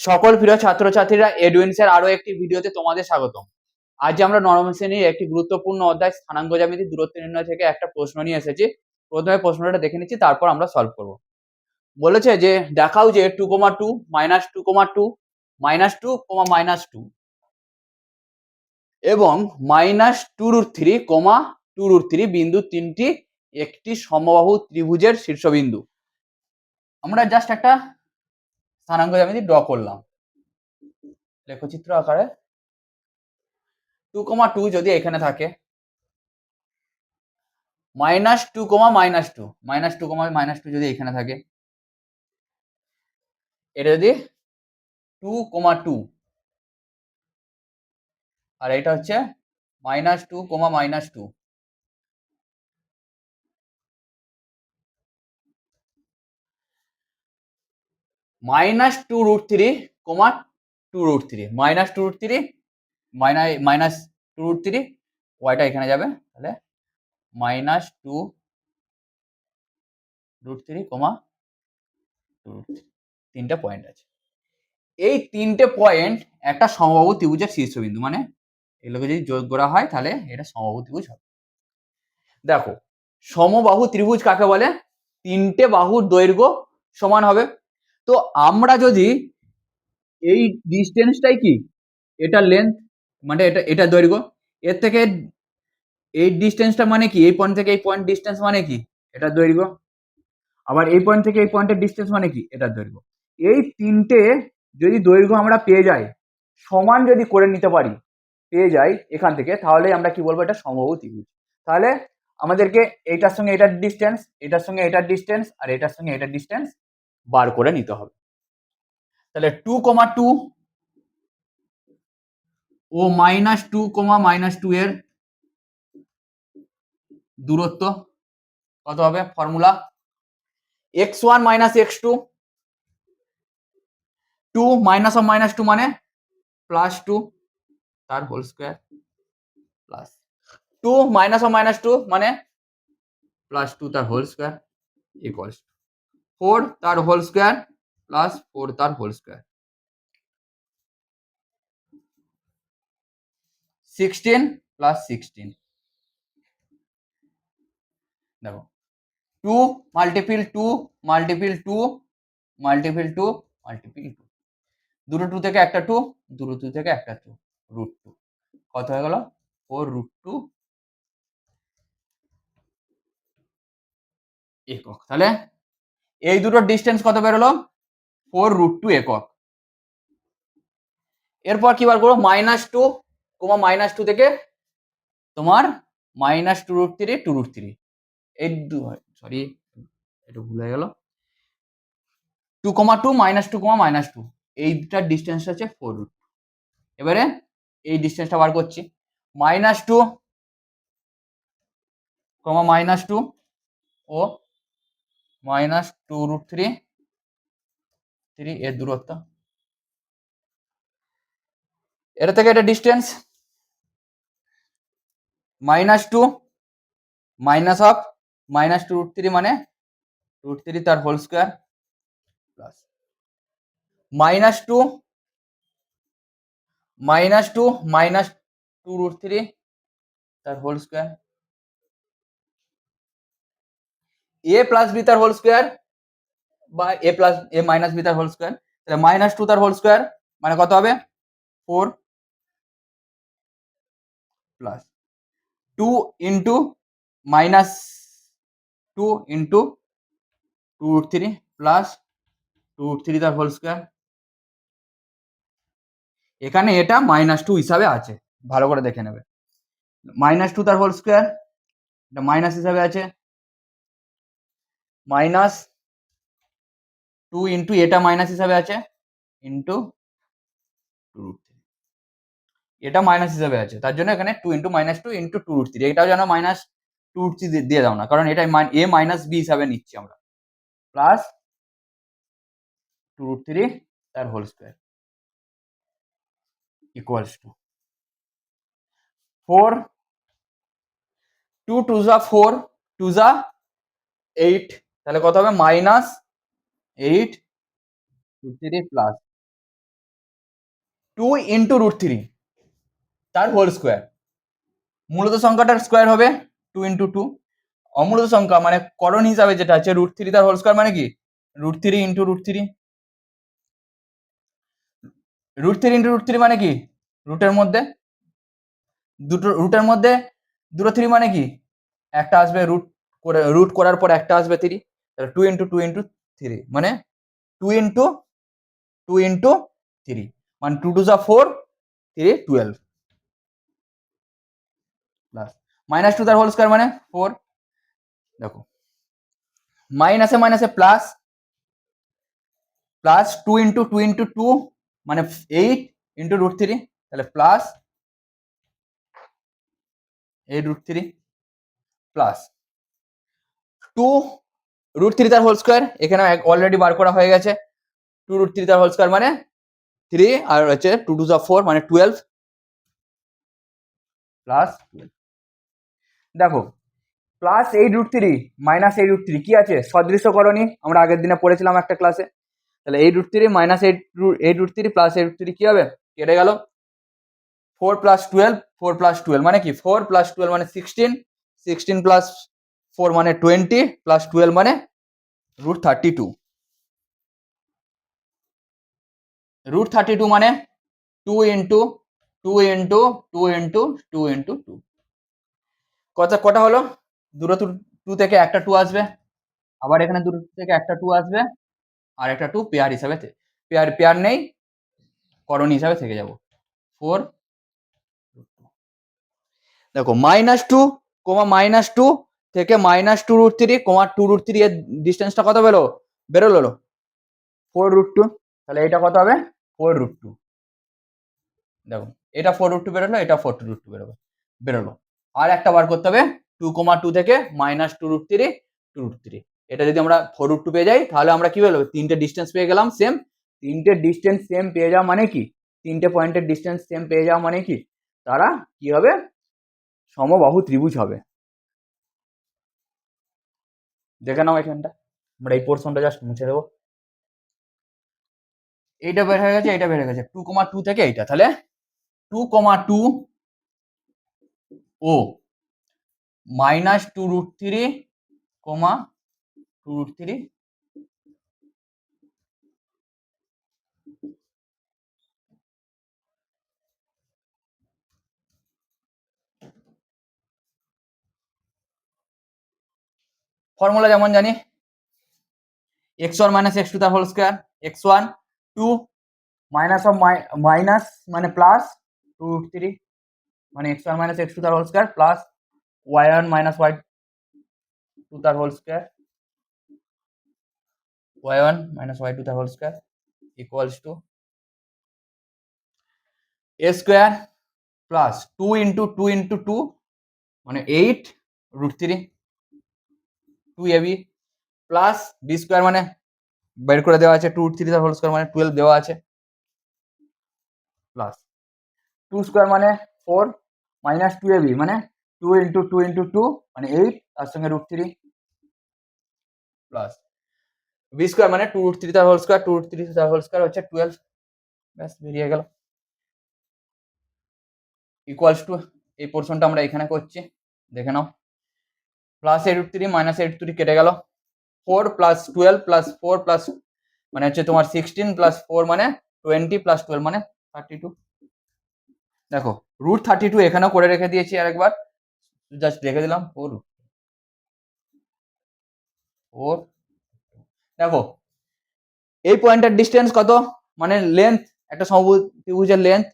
সকল প্রিয় ছাত্রছাত্রীরা এডুইন্সের আরও একটি ভিডিওতে তোমাদের স্বাগতম। আজ আমরা নবম শ্রেণির একটি গুরুত্বপূর্ণ অধ্যায় স্থানাঙ্ক জ্যামিতি, দূরত্ব নির্ণয় থেকে একটা প্রশ্ন নিয়ে এসেছি। প্রথমে প্রশ্নটা দেখে নিচ্ছি, তারপর আমরা সলভ করব। বলেছে যে, দেখাও যে two comma two minus two comma two minus two comma minus two এবং minus two root three comma two root three বিন্দু তিনটি একটি সমবাহু ত্রিভুজের শীর্ষবিন্দু। আমরা জাস্ট একটা স্থানাঙ্ক জ্যামিতি ড্র করলাম। লেখচিত্র আকারে টু কমা টু যদি এখানে থাকে minus two comma minus two minus two comma minus two যদি এখানে থাকে, এটা যদি টু কমা টু আর এটা হচ্ছে minus two comma minus two minus two root three comma two root three minus two root three minus minus two root three ওয়াইটা এখানে যাবে। তাহলে minus two root three comma two root three তিনটে point আছে। এই তিনটে point একটা সমবাহু ত্রিভুজের শীর্ষবিন্দু মানে এগুলোকে যদি যোগ করা হয় তাহলে এটা সমবাহু ত্রিভুজ হবে। দেখো, সমবাহু ত্রিভুজ কাকে বলে? তিনটে বাহুর দৈর্ঘ্য সমান হবে। তো আমরা যদি এই ডিস্টেন্সটাই কি? এটা লেন্থ মানে এটা এটা দৈর্ঘ্য, এর থেকে এই ডিস্টেন্সটা মানে কি? এই পয়েন্ট থেকে এই পয়েন্ট ডিস্টেন্স মানে কি? এটা দৈর্ঘ্য। আবার এই পয়েন্ট থেকে এই পয়েন্টের ডিস্টেন্স মানে কি? এটা দৈর্ঘ্য। এই তিনটে যদি দৈর্ঘ্য আমরা পেয়ে যাই, সমান যদি করে নিতে পারি, পেয়ে যাই এখান থেকে তাহলে আমরা কি বলব? এটা সমবাহু ত্রিভুজ। তাহলে আমাদেরকে এটার সঙ্গে এটার ডিস্টেন্স এটার সঙ্গে এটার ডিস্টেন্স আর এটার সঙ্গে এটার ডিস্টেন্স বার করে নিতে হবে। তাহলে টু কমা টু ও minus two comma minus two এর দূরত্ব কত হবে? Formula x one minus x two two minus of minus two মানে প্লাস টু তার whole square plus two minus of minus two মানে প্লাস টু তার whole square equals four তার whole square plus four তার whole square. Sixteen plus sixteen. দেখো, two multiple two multiple two multiple two multiple two. দুটো two থেকে একটা two, দুটো two থেকে একটা টু, রুট টু। কত হয়ে গেল? ফোর রুট টু একক। তাহলে এই দুটোর ডিস্টেন্স কত বেরোলো? ফোর রুট টু একক। এরপর কি বার করব? Minus two comma minus two থেকে তোমার minus two root three two root three এই দু সরি এটা ভুল হয়ে গেল। Two comma two minus two comma minus two এইটার ডিস্টেন্স হচ্ছে ফোর রুট এবারে এই ডিস্টেন্সটা বার করছি। Minus two comma minus two ও minus two root three three এর দূরত্ব। এটা থেকে এটা distance. Minus two, minus of, minus two root three মানে রুট থ্রি তার whole square plus. Minus two minus two minus two root three তার whole square A plus B তার whole square বা A plus A minus B তার whole square তাহলে minus two তার whole square মানে কত হবে? Four plus two into minus two into two three plus two three তার হোল স্কোয়ার এখানে এটা মাইনাস টু হিসাবে আছে। ভালো করে দেখে নেবে। মাইনাস টু তার হোল স্কোয়ার এটা মাইনাস হিসাবে আছে। মাইনাস টু ইন্টু এটা মাইনাস হিসাবে আছে, ইন্টু টু রুট থ্রি। এটা মাইনাস হিসাবে আছে, তার জন্য এখানে two into minus two into two root three, এটাও যেন মাইনাস টু রুট থ্রি দিয়ে দাও না, কারণ এটা এ মাইনাস বি হিসাবে নিচ্ছি আমরা। প্লাস টু রুট থ্রি তার whole square equals two. Four, two two জা ফোর, টু জা এইট তাহলে কত হবে? Minus eight two three plus two into root three, তার হোল স্কোয়ার। মূলত সংখ্যাটার স্কোয়ার হবে টু ইন্টু টু। অমূলত সংখ্যা মানে করণ হিসাবে যেটা আছে, রুট থ্রি তার হোল স্কোয়ার মানে কি? Root three into root three. Root three into root three মানে কি? রুটের মধ্যে। দুটো, রুটের মধ্যে দুটো থ্রি মানে কি? একটা আসবে রুট করে, রুট করার পর একটা আসবে থ্রি। তাহলে two into two into three মানে two into two into three মানে টু টু যা four three twelve plus minus two তার হোল স্কোয়ার মানে ফোর দেখো মাইনাসে মাইনাসে plus plus two into two into two মানে এইট ইন্টু রুট থ্রি তাহলে plus eight root three plus two root three তার হোল স্কোয়ার এখানে অলরেডি বার করা হয়ে গেছে। টু রুট থ্রি তার হোল স্কোয়ার মানে থ্রি আর হচ্ছে টু টু যা ফোর মানে টুয়েলভ প্লাস দেখো plus eight root three minus eight root three কি আছে? সদৃশ্যকরণী আমরা আগের দিনে পড়েছিলাম একটা ক্লাসে তাহলে eight root three minus eight eight root three plus eight root three কি হবে? কেটে গেল। Four plus twelve four plus twelve মানে কি? ফোর প্লাস টুয়েলভ মানে সিক্সটিন সিক্সটিন প্লাস ফোর মানে টোয়েন্টি প্লাস টুয়েলভ মানে root thirty two root thirty two মানে two into two into two into two into two কত কটা হলো? দুটো টু থেকে একটা টু আসবে। আবার এখানে দুটো থেকে একটা টু আসবে। আর একটা টু পেয়ার হিসাবে পেয়ার পেয়ার নেই। করণ হিসাবে থেকে যাব। ফোর দেখো minus two comma minus two থেকে minus two root three comma two root three এর ডিস্টেন্সটা কত বেরো বেরোলো ফোর রুট টু তাহলে এটা কত হবে? ফোর রুট টু দেখো, এটা ফোর রুট টু বেরোলো, এটা ফোর টু রুট টু বেরোবে। বেরোলো। আর একটা বার করতে হবে টু কমা টু থেকে minus two root three two root three এটা যদি আমরা ফোর রুট টু পেয়ে যাই, তাহলে আমরা কি বলব তিনটে ডিস্টেন্স পেয়ে গেলাম সেম তিনটে ডিস্টেন্স সেম পেয়ে যাওয়া মানে কি? তিনটে পয়েন্টের ডিস্টেন্স সেম পেয়ে যাওয়া মানে কি? তারা কি হবে? সমবাহু ত্রিভুজ হবে। দেখে নাও এখানটা। আমরা এই পোর্শনটা জাস্ট মুছে দেবো। এইটা বের হয়ে গেছে, এইটা বের হয়ে গেছে। টু কমা টু থেকে এইটা, তাহলে? টু কমা টু ও minus two root three comma two root three formula যেমন জানি x one minus x two তার whole square x one two minus of minus মানে প্লাস টু থ্রি মানে x one minus x two তার whole square plus y one minus y two তার whole square y one minus y two তার whole square equals two A square plus two into two into two মানে eight root three two A B plus B square মানে বের করে দেওয়া আছে two three whole square মানে twelve দেওয়া আছে প্লাস টু স্কোয়ার মানে four minus two A B মানে two into two into two মানে এইট তার সঙ্গে root three plus B square মানে টু থ্রি তার হোল স্কোয়ার টু থ্রি তার হোল স্কোয়ার হচ্ছে টুয়েলভ ব্যাস বেরিয়ে গেল। ইকুয়ালস টু এই পোর্শনটা আমরা এখানে করছি, দেখে নাও। Plus eight root three minus eight three কেটে গেল। Four plus twelve plus four plus মানে হচ্ছে তোমার সিক্সটিন প্লাস ফোর মানে টোয়েন্টি প্লাস টুয়েলভ মানে থার্টি টু দেখো রুট থার্টি টু এখানেও করে রেখে দিয়েছি আরেকবার। জাস্ট রেখে দিলাম ফোর ফোর দেখো, এই পয়েন্টের ডিস্টেন্স কত? মানে লেন্থ একটা সমভুজ লেন্থ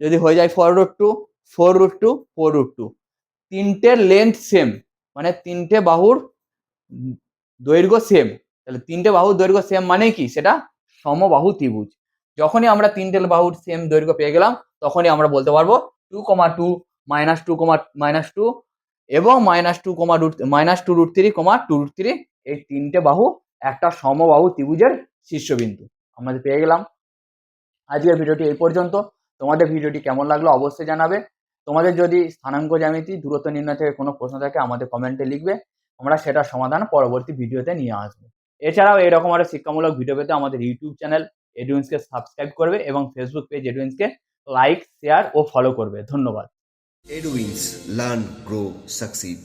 যদি হয়ে যায় four root two four root two four root two তিনটের লেন্থ সেম মানে তিনটে বাহুর দৈর্ঘ্য সেম তাহলে তিনটে বাহুর দৈর্ঘ্য সেম মানে কি? সেটা সমবাহু ত্রিভুজ। যখনই আমরা তিনটে বাহুর সেম দৈর্ঘ্য পেয়ে গেলাম, তখনই আমরা বলতে পারব two comma two minus two comma minus two এবং minus two comma root minus two root three comma two root three এই তিনটে বাহু একটা সমবাহু ত্রিভুজের শীর্ষবিন্দু। আমাদের পেয়ে গেলাম। আজকের ভিডিওটি এই পর্যন্ত। তোমাদের ভিডিওটি কেমন লাগল অবশ্যই জানাবে। তোমাদের যদি স্থানাঙ্ক জ্যামিতি দূরত্ব নির্ণয় থেকে কোনো প্রশ্ন থাকে, আমাদের কমেন্টে লিখবে। আমরা সেটার সমাধান পরবর্তী ভিডিওতে নিয়ে আসব। এছাড়াও এরকম আরও শিক্ষামূলক ভিডিও পেতে আমাদের ইউটিউব চ্যানেল এডুইন্সকে সাবস্ক্রাইব করবে এবং ফেসবুক পেজ এডুইন্সকে লাইক শেয়ার ও ফলো করবে। ধন্যবাদ। এডুইন্স লার্ন গ্রো Succeed.